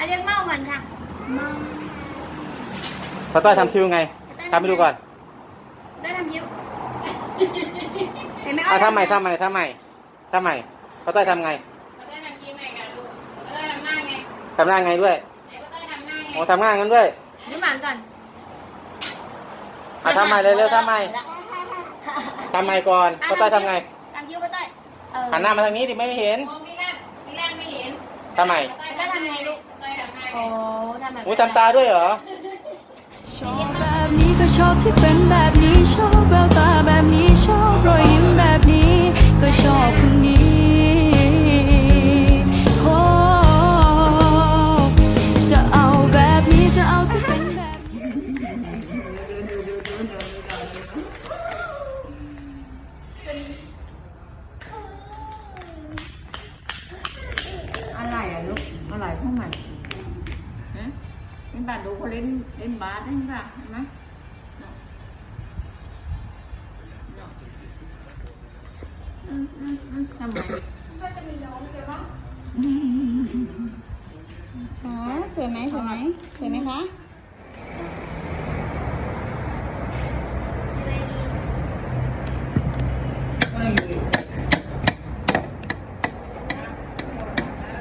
อะเรียกเมาก่อนค่ะเมาป้าต้อยทำคิวไงทำให้ดูก่อนได้ทำยิ้วเห็นไหมอะทำใหม่ทำใหม่ทำใหม่ทำใหม่ป้าต้อยทำไงเขาได้ทำยิ้มไงกันลูกเขาได้ทำหน้าไงทำหน้าไงด้วยไหนเขาได้ทำหน้าไงโอ้ทำหน้างั้นด้วยยิ้มหวานก่อนอะทำใหม่เร็วๆทำใหม่ทำใหม่ก่อนป้าต้อยทำไงทำยิ้วป้าต้อยเออหันหน้ามาทางนี้ดิไม่เห็นมองพี่แรกพี่แรกไม่เห็นทำไมเขาได้ทำไงลูก โอ้ทำแบบอุ้ยทำตาด้วยเหรอ ชอบแบบนี้ก็ชอบที่เป็นแบบนี้ชอบแววตา เห็นป่ะดูเขาเล่นเล่นบาสเห็นป่ะเห็นไหมเนาะเนาะอืมอืมอืมทำไม อ๋อสวยไหมสวยไหมสวยไหมคะ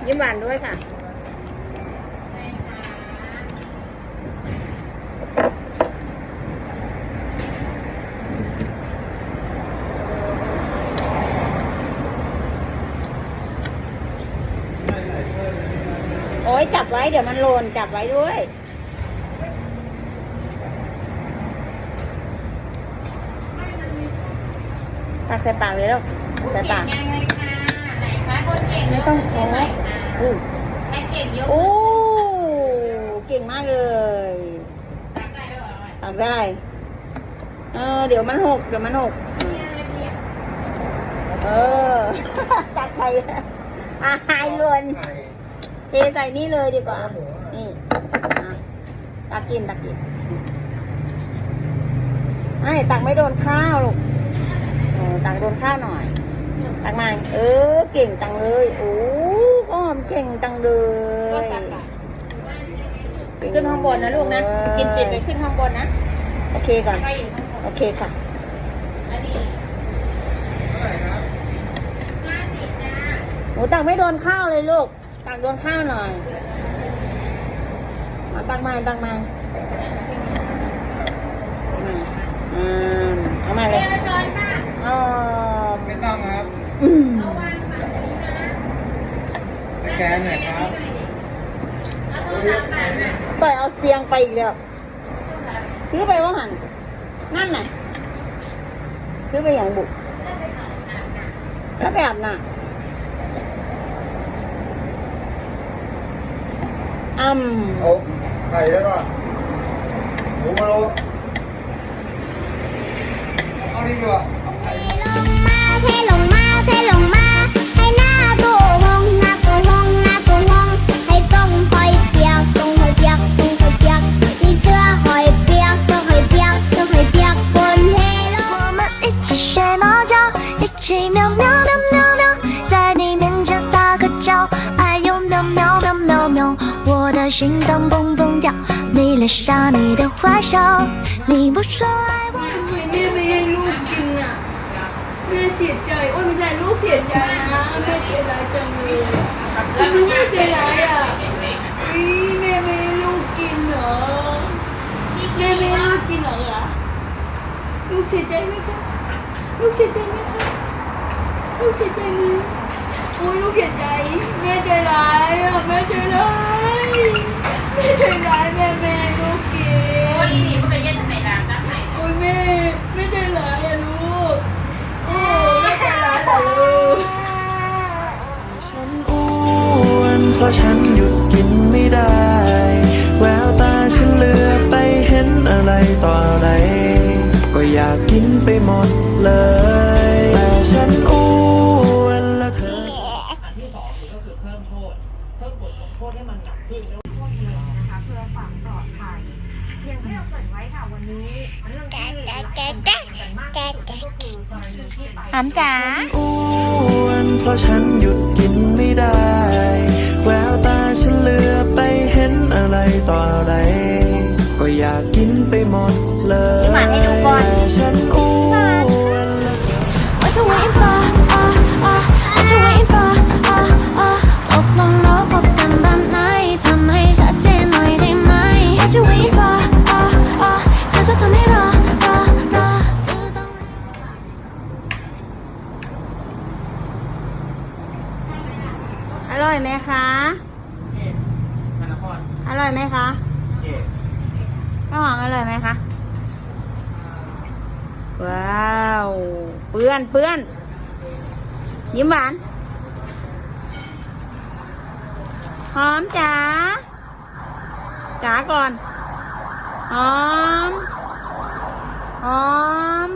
ยิ้มหวานด้วยค่ะ โอ้ยจับไว้ เดี๋ยวมันหล่นจับไว้ด้วยปากใส่ปากเลยแล้วใส่ปากเก่งยังเลยค่ะไหนคะคนเก่งไม่ยกต้องมืโอ้ขึ้นหน่อยยค่ะอู้ใครเก่งยกโอ้มือเก่งมากเลยตักได้ด้วยเหรอตักได้เออเดี๋ยวมันหกเดี๋ยวมันหกเนี่ยเลยดีอะเออตักใครอาหายลวน เทใส่นี่เลยดีกว่า นี่อะตักกินตักกินไอ้ตักไม่โดนข้าวลูกเออตักโดนข้าวหน่อย ตักมาเออ เก่งจังเลยโอ้อ้อมเก่งจังเลยก็สักอะขึ้นห้องบนนะลูกนะ กินติดไปขึ้นห้องบนนะ โอเคก่อนไปอยู่ข้างบนโอเคค่ะอันนี้ห้าสิบจ้าหนูตักไม่โดนข้าวเลยลูก ตักโดนข้าวหน่อยเอาตักมาตักมามาอืมเอามาเลเรียยนช้อนค่ะอ๋อไม่ต้องครับอืมเอาวางฝั่งนี้นะแกหน่อยครับเอาโทรศัพท์มานะปล่อยเอาเสียงไปอีกแล้วซื้อไปว่าหันนั่นน่ะซื้อไปอย่างบุกแล้วไปอาบน้ำ อืมโอ้ไข่แล้วก็หมูมาโลเอาดีกว่า 心脏蹦蹦跳，你留下你的坏笑，你不说爱我。 แม่ไม่ให้ลูกกินอ่ะ แม่เสียใจ โอ้ยไม่ใช่ลูกเสียใจนะแม่ใจร้ายจังเลยลูกแม่ใจร้ายอ่ะอีแม่ไม่ให้ลูกกินเหรอแม่ไม่ให้ลูกกินเหรอคะลูกเสียใจไหมคะลูกเสียใจไหมคะลูกเสียใจไหมโอ้ยลูกเสียใจ แม่ใจร้ายอ่ะแม่ใจร้าย แม่ใจร้ายแม่แม่ให้ลูกกินโอ้ยอีนี่ก็ไปเย็นทำไมล่ะน้ำไหนโอ้ยแม่ไม่ใจร้ายอะลูกโอ้ไม่ใจร้ายเหรอลูกฉันอ้วนเพราะฉันหยุดกินไม่ได้ แววตาฉันเหลือไปเห็นอะไรต่ออะไร ก็อยากกินไปหมดเลย เหม่หอมจ๋าอ้วนเพราะฉันหยุดกินไม่ได้ แววตาฉันเลือไปเห็นอะไรต่ออะไร ก็อยากกินไปหมดเลยที่อ้ดูน เปื้อนเปื้อนยิ้มหวาน หอมจ๋าจ๋าก่อน หอม หอม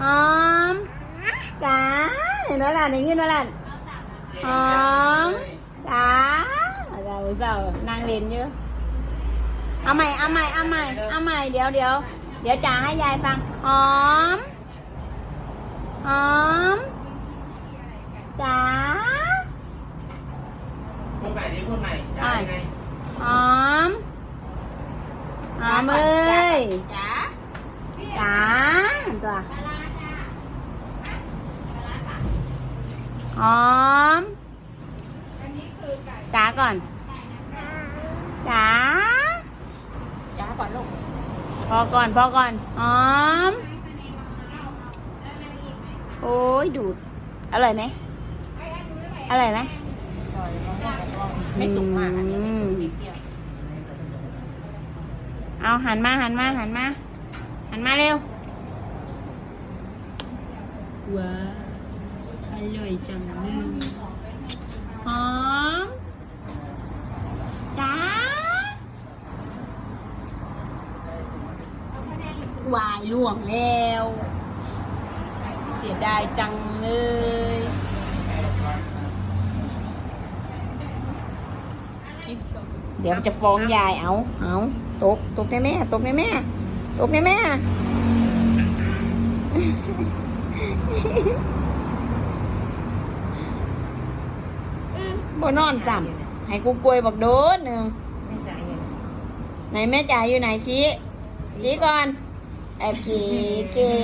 หอมจ๋าเห็นไหมล่ะในยินไหมล่ะหอมจ๋าเราเศร้านั่งเล่นอยู่เอาใหม่ เอาใหม่ เอาใหม่ เอาใหม่ เดี๋ยวเดี๋ยว เดี๋ยวจ๋าให้ยายฟัง หอม หอมจ๋าพูดใหม่ดิพูดใหม่จะยังไงหอมหอมเอ้ยจ้าจ๋าตัวหอมจ๋าก่อนจ๋าจ้าก่อนลูกพอก่อนพอก่อนหอม โอ้ยดูด อร่อยไหมอร่อยไหมไม่สุกมากเอาหันมาหันมาหันมาหันมาเร็ว ว้าอร่อยจังเลยหอมจ้าวายล่วงแล้ว ดายจังเลยเดี๋ยวจะฟ้องยายเอาเอาตกตกในแม่ตกในแม่ตกในแม่บ่นอนซ้ำให้กูกลวยบอกโดนหนึ่งไม่จ่ายเงินไหนแม่จ๋าอยู่ไหนชี้ชี้ก่อน โอเคเก่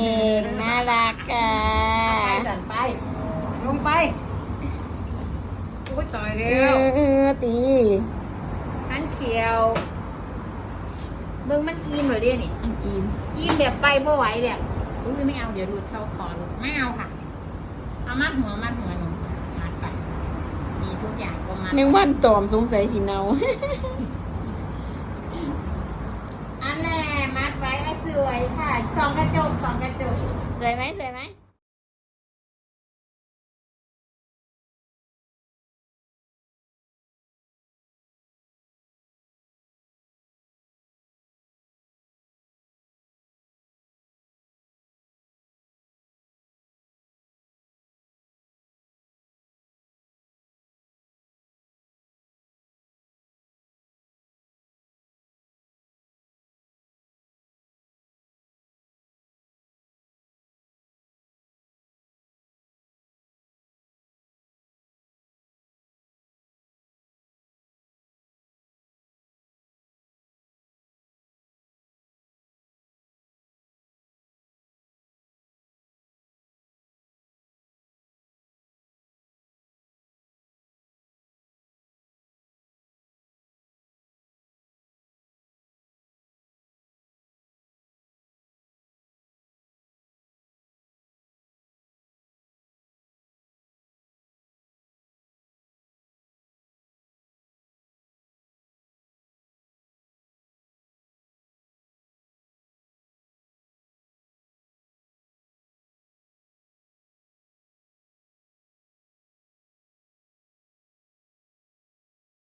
งน่ารักอะไปสั่นไป ลงไปอุ้ยต่อยเอเร็วอเออตีขันเขียว เบิ่งมันอิ่มเหรอเดี๋ยวนี่อันอีมอิ่มแบบไปบ่ไหวเนี่ยอุ้ยไม่เอาเดี๋ยวดูดเช่าคอลูกไม่เอาค่ะ เอามัดหัวมัดหัวหนูมัดไปมีทุกอย่างก็มัดแมงวันตอมสงสัยสิเนาอันแน่มัดไว้ไอ้ สวยค่ะสองกระจกสองกระจก สวยไหมสวยไหม